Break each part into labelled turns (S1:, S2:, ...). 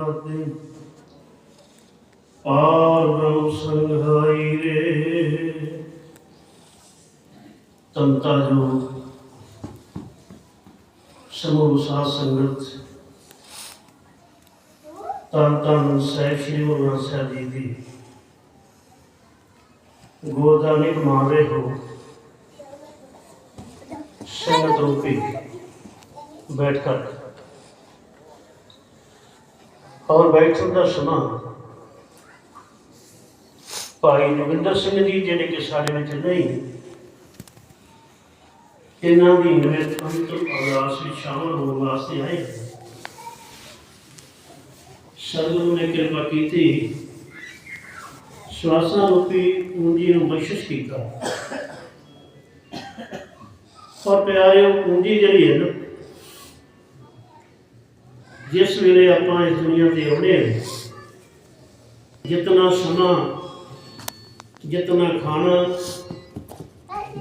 S1: ਮਾਤੇ ਪਾਰ ਬ੍ਰਹਮ ਸੰਘਾਈ ਰੇ। ਤੰਤਾ ਜੋ ਸਮੂਹ ਸਾਧ ਸੰਗਤ। ਤਾਂ ਤਾਂ ਸਹਿ ਸ਼੍ਰੀ ਗੁਰੂ ਗ੍ਰੰਥ ਸਾਹਿਬ ਜੀ ਦੀ। ਗੋਦਾਨੀ ਮਾਰੇ ਹੋ। ਸੰਗਤ ਰੂਪੀ ਬੈਠ ਕਰ। ਔਰ ਬੈਠਣ ਦਾ ਸਮਾਂ। ਭਾਈ ਜੋਗਿੰਦਰ ਸਿੰਘ ਜੀ ਜਿਹੜੇ ਕਿ ਸਾਡੇ ਵਿੱਚ ਨਹੀਂ, ਇਹਨਾਂ ਦੀ ਨਿਮਰਤ ਅੰਤ ਅਰਦਾਸ ਵਿੱਚ ਸ਼ਾਮਲ ਹੋਣ ਵਾਸਤੇ ਆਏ। ਸਰਗੁਰੂ ਨੇ ਕਿਰਪਾ ਕੀਤੀ। ਸਵਾਸਾਂ ਰੂਪੀ ਪੂੰਜੀ ਨੂੰ ਬਖਸ਼ਿਸ਼ ਕੀਤਾ। ਔਰ ਪਿਆਰਿਓ, ਪੂੰਜੀ ਜਿਹੜੀ ਹੈ ਨਾ ਜਿਸ ਵੇਲੇ ਆਪਾਂ ਇਸ ਦੁਨੀਆ ਤੇ ਆਉਂਦੇ ਹਾਂ ਜਿਤਨਾ ਸਮਾਂ ਜਿਤਨਾ ਖਾਣਾ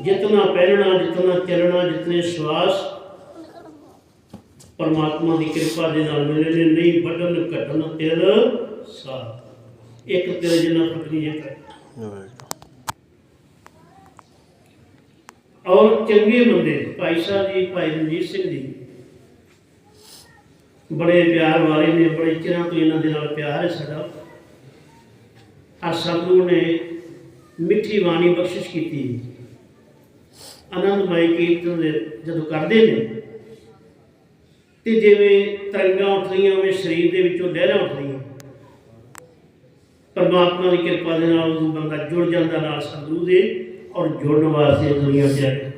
S1: ਜਿਤਨਾ ਪਹਿਨਣਾ ਜਿਤਨਾ ਚੱਲਣਾ ਜਿਤਨੇ ਸਵਾਸ ਪਰਮਾਤਮਾ ਦੀ ਕਿਰਪਾ ਦੇ ਨਾਲ ਮਿਲੇ ਨੇ ਨਹੀਂ ਵੱਡਨ ਘਟਨ ਤਿਲ ਸਾ ਇੱਕ ਤਿਲ ਜਿੰਨਾ ਫਕਰੀ ਕਰ ਔਰ ਚੰਗੇ ਬੰਦੇ ਭਾਈ ਸਾਹਿਬ ਜੀ ਭਾਈ ਰਣਜੀਤ ਸਿੰਘ ਜੀ ਬੜੇ ਪਿਆਰ ਵਾਲੇ ਨੇ, ਬੜੇ ਚਿਰਾਂ ਤੋਂ ਇਹਨਾਂ ਦੇ ਨਾਲ ਪਿਆਰ ਹੈ ਸਾਡਾ। ਆ ਸਤਿਗੁਰੂ ਨੇ ਮਿੱਠੀ ਬਾਣੀ ਬਖਸ਼ਿਸ਼ ਕੀਤੀ ਆਨੰਦਮਈ ਕੀਰਤਨ ਦੇ ਜਦੋਂ ਕਰਦੇ ਨੇ, ਤੇ ਜਿਵੇਂ ਤਰੰਗਾਂ ਉੱਠਦੀਆਂ, ਉਵੇਂ ਸਰੀਰ ਦੇ ਵਿੱਚੋਂ ਲਹਿਰਾਂ ਉੱਠਦੀਆਂ। ਪਰਮਾਤਮਾ ਦੀ ਕਿਰਪਾ ਦੇ ਨਾਲ ਉਹ ਬੰਦਾ ਜੁੜ ਜਾਂਦਾ ਨਾਲ ਸਤਿਗੁਰੂ ਦੇ ਔਰ ਜੁੜਨ ਵਾਸਤੇ ਦੁਨੀਆ ਤੇ ਆਇਆ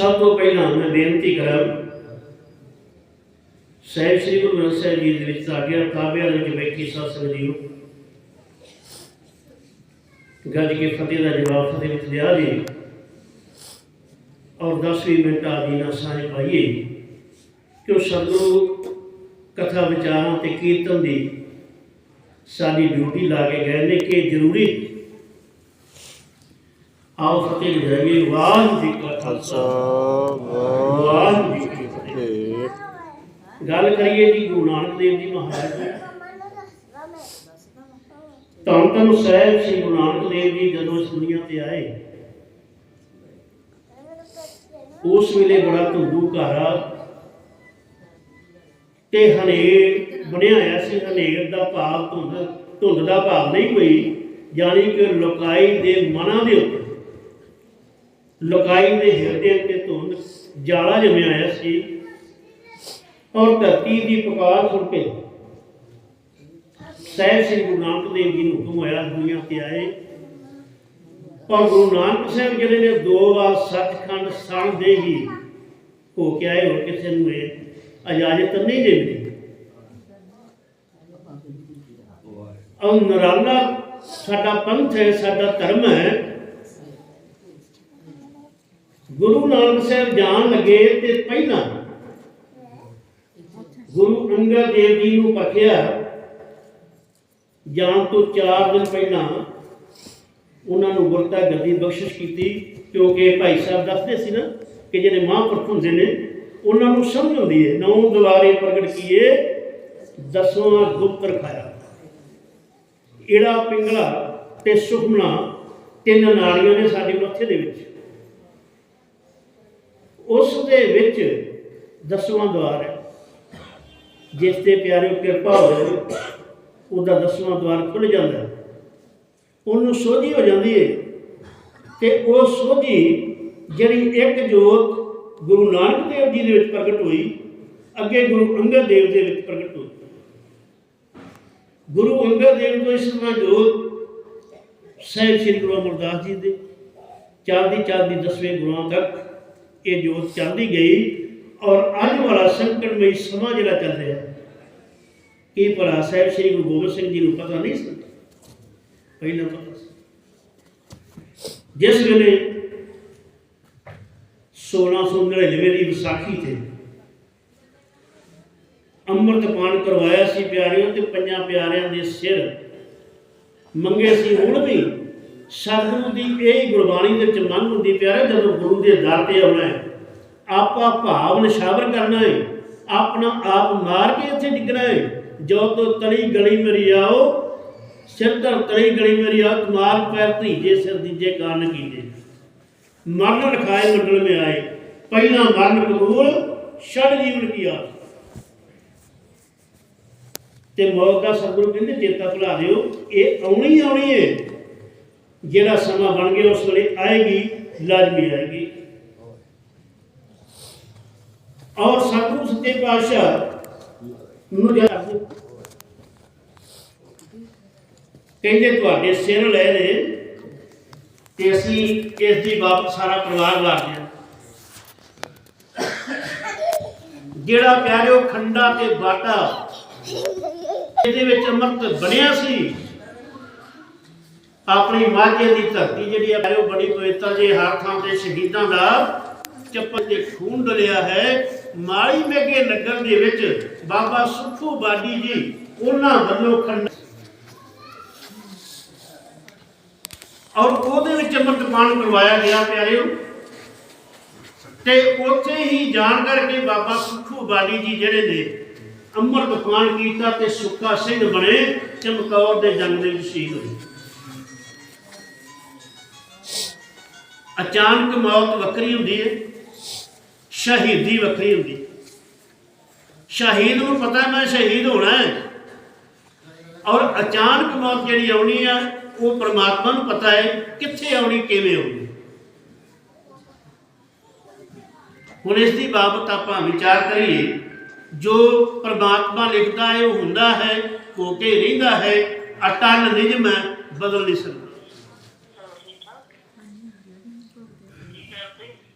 S1: ਸਭ ਤੋਂ ਪਹਿਲਾਂ ਮੈਂ ਬੇਨਤੀ ਕਰਾਂ, ਸਹਿਬ ਸ੍ਰੀ ਗੁਰੂ ਗ੍ਰੰਥ ਸਾਹਿਬ ਜੀ ਦੇ ਵਿੱਚ ਸਾਡੀਆਂ ਕਾਬਿਆਂ ਦੇ ਵਿੱਚ ਬੈਠੀ ਸਾਧ ਜੀਓ ਗੱਜ ਕੇ ਫਤਿਹ ਦਾ ਜਵਾਬ ਫਤਿਹ ਵਿੱਚ ਲਿਆ ਜੀ। ਔਰ 10 ਮਿੰਟ ਆਦੀ ਨਾਲ ਸਾਰੇ ਪਾਈਏ ਕਿ ਉਹ ਸਤਿਗੁਰੂ ਕਥਾ ਵਿਚਾਰਾਂ ਤੇ ਕੀਰਤਨ ਦੀ ਸਾਡੀ ਡਿਊਟੀ ਲਾ ਕੇ ਗਏ ਨੇ ਕਿ ਜ਼ਰੂਰੀ ਆਓ ਫਤਿਹ ਲਿਜਾਈਏ ਵਾਹਿਗੁਰੂ ਜੀ ਕਾ ਖਾਲਸਾ। ਵਾਹਿਗੁਰੂ ਜੀ ਕੀ ਫਤਿਹ। ਗੱਲ ਕਰੀਏ ਜੀ ਗੁਰੂ ਨਾਨਕ ਦੇਵ ਜੀ ਮਹਾਰਾਜ ਦੀ। ਤਾਂ ਤਨ ਸਾਹਿਬ ਸ੍ਰੀ ਗੁਰੂ ਨਾਨਕ ਦੇਵ ਜੀ ਜਦੋਂ ਇਸ ਦੁਨੀਆ ਤੇ ਆਏ। ਉਸ ਵੇਲੇ ਬੜਾ ਧੁੰਦੂ ਘਾਰਾ ਤੇ ਹਨੇਰ ਬਣਿਆ ਹੋਇਆ ਸੀ। ਹਨੇਰ ਦਾ ਭਾਵ ਧੁੰਦ ਧੁੰਦ ਦਾ ਭਾਵ ਨਹੀਂ ਕੋਈ। ਯਾਨੀ ਕਿ ਲੋਕਾਈ ਦੇ ਮਨਾਂ ਦੇ ਉੱਤੇ। ਲੋਕਾਈ ਦੇ ਹਿਰਦੇ ਤੇ ਧੁੰਦ ਜਾਲਾ ਜਮਿਆ ਹੋਇਆ ਸੀ ਔਰ ਧਰਤੀ ਦੀ ਪੁਕਾਰ ਸੁਣ ਕੇ ਸਹਿਬ ਸ੍ਰੀ ਗੁਰੂ ਨਾਨਕ ਦੇਵ ਜੀ ਨੂੰ ਹੁਕਮ ਹੋਇਆ, ਦੁਨੀਆ ਤੇ ਆਏ। ਪਰ ਗੁਰੂ ਨਾਨਕ ਸਾਹਿਬ ਜਿਹੜੇ ਨੇ, ਦੋ ਵਾਰ ਸੱਚਖੰਡ ਸਣ ਦੇ ਹੀ ਹੋ ਕੇ ਆਏ, ਹੋਰ ਕਿਸੇ ਨੂੰ ਇਹ ਇਜਾਜ਼ਤ ਨਹੀਂ ਦੇਣੀ ਔਰ ਨਰਾਲਾ, ਸਾਡਾ ਪੰਥ ਹੈ, ਸਾਡਾ ਧਰਮ ਹੈ ਗੁਰੂ ਨਾਨਕ ਸਾਹਿਬ ਜਾਣ ਲੱਗੇ ਤੇ ਪਹਿਲਾਂ ਗੁਰੂ ਅੰਗਦ ਦੇਵ ਜੀ ਨੂੰ ਪਖਿਆ ਜਾਣ ਤੋਂ 4 ਦਿਨ ਪਹਿਲਾਂ ਉਹਨਾਂ ਨੂੰ ਗੁਰਤਾ ਗੱਦੀ ਬਖਸ਼ਿਸ਼ ਕੀਤੀ, ਕਿਉਂਕਿ ਭਾਈ ਸਾਹਿਬ ਦੱਸਦੇ ਸੀ ਨਾ ਕਿ ਜਿਹੜੇ ਮਹਾਂਪੁਰਖ ਹੁੰਦੇ ਨੇ, ਉਹਨਾਂ ਨੂੰ ਸਮਝ ਆਉਂਦੀ ਹੈ, ਨੌ ਦੁਆਰੇ ਪ੍ਰਗਟ ਕੀਏ, ਦਸਵਾਂ ਗੁਪਤ ਰਖਾਇਆ ਏੜਾ ਪਿੰਗਲਾ ਤੇ ਸੁਖਮਨਾ ਤਿੰਨ ਨਾਲੀਆਂ ਨੇ ਸਾਡੇ ਮੱਥੇ ਦੇ ਵਿੱਚ। ਉਸ ਦੇ ਵਿੱਚ ਦਸਵਾਂ ਦਵਾਰ ਹੈ ਜਿਸ ਤੇ ਪਿਆਰਿਓ ਕਿਰਪਾ ਹੋਵੇ, ਉਹਦਾ ਦਸਵਾਂ ਦਵਾਰ ਖੁੱਲ ਜਾਂਦਾ ਹੈ। ਉਹਨੂੰ ਸੋਝੀ ਹੋ ਜਾਂਦੀ ਹੈ ਤੇ ਉਹ ਸੋਝੀ ਜਿਹੜੀ ਇੱਕ ਜੋਤ ਗੁਰੂ ਨਾਨਕ ਦੇਵ ਜੀ ਦੇ ਵਿੱਚ ਪ੍ਰਗਟ ਹੋਈ, ਅੱਗੇ ਗੁਰੂ ਅੰਗਦ ਦੇਵ ਦੇ ਵਿੱਚ ਪ੍ਰਗਟ ਹੋਈ ਗੁਰੂ ਅੰਗਦ ਦੇਵ ਤੋਂ ਇਸ ਤਰ੍ਹਾਂ ਜੋਤ ਸਹਿਬ ਸ੍ਰੀ ਗੁਰੂ ਅਮਰਦਾਸ ਜੀ ਦੇ ਚੱਲਦੀ ਚੱਲਦੀ ਦਸਵੇਂ ਗੁਰੂਆਂ ਤੱਕ ਇਹ ਜੋਤ ਚੱਲਦੀ ਗਈ ਔਰ ਅੱਜ ਵਾਲਾ ਸੰਕਟਮਈ ਸਮਾਂ ਜਿਹੜਾ ਚੱਲ ਰਿਹਾ ਇਹ ਭਲਾ ਸਾਹਿਬ ਸ੍ਰੀ ਗੁਰੂ ਗੋਬਿੰਦ ਸਿੰਘ ਜੀ ਨੂੰ ਪਤਾ ਨਹੀਂ ਸੀ? ਪਹਿਲਾਂ ਪਤਾ ਸੀ। ਜਿਸ ਵੇਲੇ 1699 ਦੀ ਵਿਸਾਖੀ ਤੇ ਅੰਮ੍ਰਿਤ ਪਾਨ ਕਰਵਾਇਆ ਸੀ ਪਿਆਰਿਆਂ ਤੇ ਪੰਜਾਂ ਪਿਆਰਿਆਂ ਦੇ ਸਿਰ ਮੰਗੇ ਸੀ ਹੁਣ ਵੀ ਸਤਿਗੁਰੂ ਦੀ ਇਹ ਗੁਰਬਾਣੀ ਦੇ ਵਿੱਚ ਮਨ ਹੁੰਦੀ ਪਿਆਰੇ ਜਦੋਂ ਗੁਰੂ ਦੇ ਦਰ ਤੇ ਆਉਣਾ ਹੈ, ਆਪਾ ਭਾਵ ਨਿਸ਼ਾਵਰ ਕਰਨਾ ਹੈ, ਆਪਣਾ ਆਪ ਮਾਰ ਕੇ ਇੱਥੇ ਡਿੱਗਣਾ ਹੈ। ਜੋ ਤੋ ਤਲੀ ਗਲੀ ਮੇਰੀ ਆਓ, ਸਿਰ ਧਰ ਤਲੀ ਗਲੀ ਮੇਰੀ ਆਓ ਤੁਮਾਰ ਪੈਰ ਧੀਜੇ ਸਿਰ ਦੀਜੇ ਕਾਰਨ ਕੀਜੇ ਮਰਨ ਰਖਾਏ ਮੰਡਲ ਮੇ ਆਏ, ਪਹਿਲਾ ਮਰਨ ਕਬੂਲ ਛੜ ਜੀਵਨ ਕੀ ਤੇ ਮੌਤ ਦਾ ਸਤਿਗੁਰੂ ਕਹਿੰਦੇ, ਚੇਤਾ ਭੁਲਾ ਦਿਓ, ਇਹ ਆਉਣੀ ਆਉਣੀ ਏ ਜਿਹੜਾ ਸਮਾਂ ਬਣ ਗਿਆ ਉਸ ਵੇਲੇ ਆਏਗੀ, ਲਾਜ਼ਮੀ ਆਏਗੀ। ਔਰ ਸਤਿਗੁਰੂ ਸੱਚੇ ਪਾਤਸ਼ਾਹ ਨੂੰ ਜਿਹੜਾ ਕਹਿੰਦੇ ਤੁਹਾਡੇ ਸਿਰ ਲੈ ਲੈ ਤੇ ਅਸੀਂ ਇਸ ਦੀ ਵਾਪਸ ਸਾਰਾ ਪਰਿਵਾਰ ਲਾ ਹਾਂ ਜਿਹੜਾ ਪਿਆਰਿਓ ਖੰਡਾ ਤੇ ਬਾਟਾ ਇਹਦੇ ਵਿੱਚ ਅੰਮ੍ਰਿਤ ਬਣਿਆ ਸੀ ਆਪਣੀ ਮਾਝੇ ਦੀ ਧਰਤੀ ਜਿਹੜੀ ਹੈ ਉਹ ਬੜੀ ਪਵਿੱਤਰ ਜੇ ਹਰ ਥਾਂ ਤੇ ਸ਼ਹੀਦਾਂ ਦਾ ਚੱਪਲ ਤੇ ਖੂਨ ਡਲਿਆ ਹੈ, ਮਾਲੀ ਮੇਗੇ ਨਗਰ ਦੇ ਵਿੱਚ ਬਾਬਾ ਸੁਖੂ ਬਾਡੀ ਜੀ, ਉਹਨਾਂ ਵੱਲੋਂ ਖੰਡ ਔਰ ਉਹਦੇ ਵਿੱਚ ਅੰਮ੍ਰਿਤ ਕਰਵਾਇਆ ਗਿਆ, ਪਿਆਰਿਓ। ਤੇ ਉੱਥੇ ਹੀ ਜਾਣ ਕਰਕੇ ਬਾਬਾ ਸੁਖੂ ਬਾਲੀ ਜੀ ਜਿਹੜੇ ਨੇ ਅੰਮ੍ਰਿਤਪਾਨ ਕੀਤਾ ਤੇ ਸੁੱਕਾ ਸਿੰਘ ਬਣੇ, ਚਮਕੌਰ ਦੇ ਜੰਗ ਦੇ ਵਿੱਚ ਸ਼ਹੀਦ ਹੋਏ। ਅਚਾਨਕ ਮੌਤ ਵੱਖਰੀ ਹੁੰਦੀ ਹੈ, ਸ਼ਹੀਦੀ ਵੱਖਰੀ ਹੁੰਦੀ ਸ਼ਹੀਦ ਨੂੰ ਪਤਾ ਮੈਂ ਸ਼ਹੀਦ ਹੋਣਾ ਹੈ। ਔਰ ਅਚਾਨਕ ਮੌਤ ਜਿਹੜੀ ਆਉਣੀ ਆ, ਉਹ ਪ੍ਰਮਾਤਮਾ ਨੂੰ ਪਤਾ ਹੈ ਕਿੱਥੇ ਆਉਣੀ, ਕਿਵੇਂ ਆਉਣੀ। ਹੁਣ ਇਸ ਦੀ ਬਾਬਤ ਆਪਾਂ ਵਿਚਾਰ ਕਰੀਏ। ਜੋ ਪ੍ਰਮਾਤਮਾ ਲਿਖਦਾ ਹੈ, ਉਹ ਹੁੰਦਾ ਹੈ ਹੋ ਕੇ ਰਹਿੰਦਾ ਹੈ, ਅਟਲ ਨਿਜਮ ਹੈ, ਬਦਲ ਨਹੀਂ ਸਕਦਾ।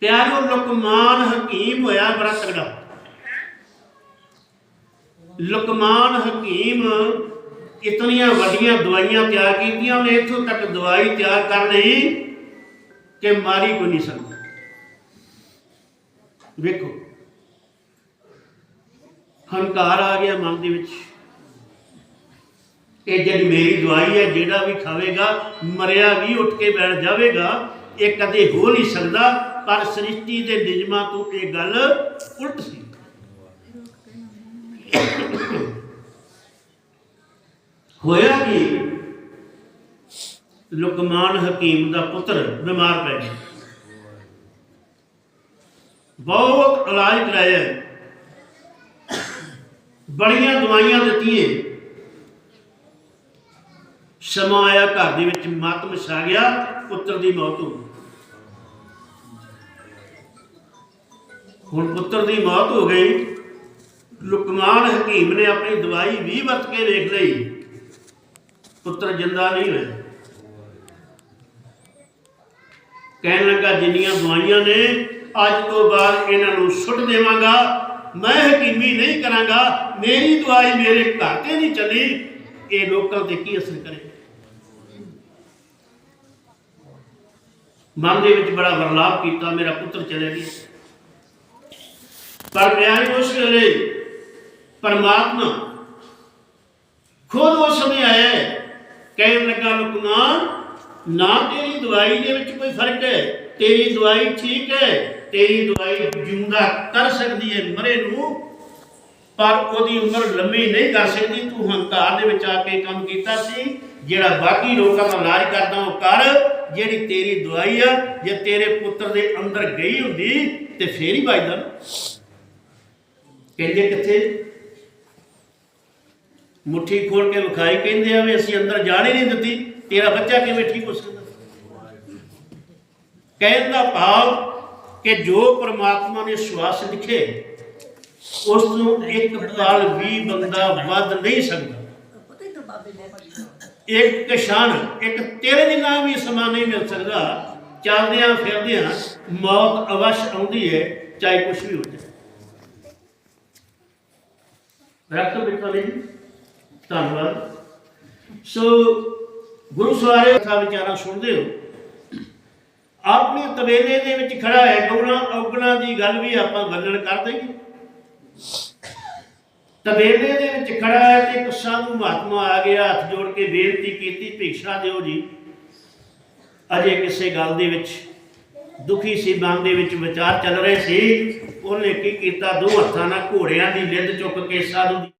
S1: ਪਿਆਰੋ ਲੁਕਮਾਨ ਹਕੀਮ ਹੋਇਆ ਬੜਾ ਤਗੜਾ ਲੁਕਮਾਨ ਹਕੀਮ ਇਤਨੀਆਂ ਵੱਡੀਆਂ ਦਵਾਈਆਂ ਤਿਆਰ ਕੀਤੀਆਂ, ਉਹਨੇ ਇੱਥੋਂ ਤੱਕ ਦਵਾਈ ਤਿਆਰ ਕਰ ਲਈ ਕਿ ਮਾਰੀ ਕੋਈ ਨਹੀਂ ਸਕਦਾ। ਵੇਖੋ, ਹੰਕਾਰ ਆ ਗਿਆ ਮਨ ਦੇ ਵਿੱਚ। ਇਹ ਜਿਹੜੀ ਮੇਰੀ ਦਵਾਈ ਹੈ, ਜਿਹੜਾ ਵੀ ਖਾਵੇਗਾ, ਮਰਿਆ ਵੀ ਉੱਠ ਕੇ ਬੈਠ ਜਾਵੇਗਾ ਇਹ ਕਦੇ ਹੋ ਨਹੀਂ ਸਕਦਾ, ਪਰ ਸ੍ਰਿਸ਼ਟੀ ਦੇ ਨਿਯਮਾਂ ਤੋਂ ਇਹ ਗੱਲ ਉਲਟ ਸੀ। ਹੋਇਆ ਕਿ? ਲੁਕਮਾਨ ਹਕੀਮ ਦਾ ਪੁੱਤਰ ਬਿਮਾਰ ਪੈ ਗਿਆ। ਬਹੁਤ ਇਲਾਜ ਕਰਾਇਆ। ਬੜੀਆਂ ਦਵਾਈਆਂ ਦਿੱਤੀਆਂ। ਸਮਾਂ ਆਇਆ, ਘਰ ਦੇ ਵਿੱਚ ਮਾਤਮ ਛਾ ਗਿਆ, ਪੁੱਤਰ ਦੀ ਮੌਤ ਹੋ ਗਈ। ਹੁਣ ਪੁੱਤਰ ਦੀ ਮੌਤ ਹੋ ਗਈ। ਲੁਕਮਾਨ ਹਕੀਮ ਨੇ ਆਪਣੀ ਦਵਾਈ ਵੀ ਵਰਤ ਕੇ ਵੇਖ ਲਈ। ਪੁੱਤਰ ਜਿੰਦਾ ਨਹੀਂ ਹੋਇਆ। ਕਹਿਣ ਲੱਗਾ, ਜਿੰਨੀਆਂ ਦਵਾਈਆਂ ਨੇ, ਅੱਜ ਤੋਂ ਬਾਅਦ ਇਹਨਾਂ ਨੂੰ ਸੁੱਟ ਦੇਵਾਂਗਾ। ਮੈਂ ਹਕੀਮੀ ਨਹੀਂ ਕਰਾਂਗਾ। ਮੇਰੀ ਦਵਾਈ ਮੇਰੇ ਘਰ ਤੇ ਨਹੀਂ ਚੱਲੀ। ਇਹ ਲੋਕਾਂ ਤੇ ਕੀ ਅਸਰ ਕਰੇ ਮਨ ਦੇ ਵਿੱਚ ਬੜਾ ਵਰਲਾਪ ਕੀਤਾ, ਮੇਰਾ ਪੁੱਤਰ ਚਲੇ ਗਿਆ। ਪਰ ਪਿਆਰੇ ਉਸ ਵੇਲੇ ਪਰਮਾਤਮਾ ਖੁਦ ਉਸ ਸਮੇਂ ਆਇਆ ਕਹਿਣ ਲੱਗਾ ਲੁਕਮਾਨ ਨਾ ਤੇਰੀ ਦਵਾਈ ਦੇ ਵਿੱਚ ਕੋਈ ਫ਼ਰਕ ਹੈ? ਤੇਰੀ ਦਵਾਈ ਠੀਕ ਹੈ? ਤੇਰੀ ਦਵਾਈ ਜਿਉਂਦਾ ਕਰ ਸਕਦੀ ਹੈ ਮਰੇ ਨੂੰ, ਪਰ ਉਹਦੀ ਉਮਰ ਲੰਮੀ ਨਹੀਂ ਕਰ ਸਕਦੀ। ਤੂੰ ਹੰਕਾਰ ਦੇ ਵਿੱਚ ਆ ਕੇ ਕੰਮ ਕੀਤਾ ਸੀ, ਜਿਹੜਾ ਬਾਕੀ ਲੋਕਾਂ ਦਾ ਇਲਾਜ ਕਰਦਾ, ਉਹ ਕਰ। ਜਿਹੜੀ ਤੇਰੀ ਦਵਾਈ ਆ ਜੇ ਤੇਰੇ ਪੁੱਤਰ ਦੇ ਅੰਦਰ ਗਈ ਹੁੰਦੀ ਤੇ ਫੇਰ ਹੀ ਵੱਜਦਾ। ਕਹਿੰਦੇ ਕਿੱਥੇ? ਮੁੱਠੀ ਖੋਲ ਕੇ ਵਿਖਾਈ ਕਹਿੰਦੇ ਆ ਵੀ ਅਸੀਂ ਅੰਦਰ ਜਾਣ ਹੀ ਨਹੀਂ ਦਿੱਤੀ। ਤੇਰਾ ਬੱਚਾ ਕਿਵੇਂ ਠੀਕ ਹੋ ਸਕਦਾ? ਕਹਿਣ ਦਾ ਭਾਵ ਕਿ ਜੋ ਪ੍ਰਮਾਤਮਾ ਨੇ ਸਵਾਸ ਲਿਖੇ ਉਸ ਨੂੰ ਇੱਕ ਪਲ ਵੀ ਬੰਦਾ ਵੱਧ ਨਹੀਂ ਸਕਦਾ। ਇੱਕ ਕਿਸ਼ਾਨ, ਇੱਕ ਤੇਰੇ ਦੀ ਨਾਮ ਵੀ ਸਮਾਂ ਨਹੀਂ ਮਿਲ ਸਕਦਾ। ਚੱਲਦਿਆਂ ਫਿਰਦਿਆਂ ਮੌਤ ਅਵਸ਼ ਆਉਂਦੀ ਹੈ ਚਾਹੇ ਕੁਝ ਵੀ ਹੋ ਜਾਏ। ਰੱਖ ਵਿੱਚ ਜੀ ਧੰਨਵਾਦ। ਸੋ ਗੁਰੂ ਸਵਾਰੇ ਕਥਾ ਵਿਚਾਰਾਂ ਸੁਣਦੇ ਹੋ। ਆਪਣੇ ਤਵੇਲੇ ਦੇ ਵਿੱਚ ਖੜਾ ਹੈ ਗੌਣਾ ਔਗਣਾ ਦੀ ਗੱਲ ਵੀ ਆਪਾਂ ਗੱਲਣ ਕਰ ਦੇਈਏ। ਤਵੇਲੇ ਦੇ ਵਿੱਚ ਖੜਾ ਹੈ ਤੇ ਇੱਕ ਸਾਧੂ ਮਹਾਤਮਾ ਆ ਗਿਆ, ਹੱਥ ਜੋੜ ਕੇ ਬੇਨਤੀ ਕੀਤੀ, ਭਿਕਸ਼ਾ ਦਿਓ ਜੀ। ਅਜੇ ਕਿਸੇ ਗੱਲ ਦੇ ਵਿੱਚ, ਦੁਖੀ ਸੀ ਮਨ ਦੇ ਵਿੱਚ ਵਿਚਾਰ ਚੱਲ ਰਹੇ ਸੀ। ਉਹਨੇ ਕੀ ਕੀਤਾ? ਦੋ ਹੱਥਾਂ ਨਾਲ ਘੋੜਿਆਂ ਦੀ ਲਿੱਦ ਚੁੱਕ ਕੇ ਸਾਧੂ ਦੀ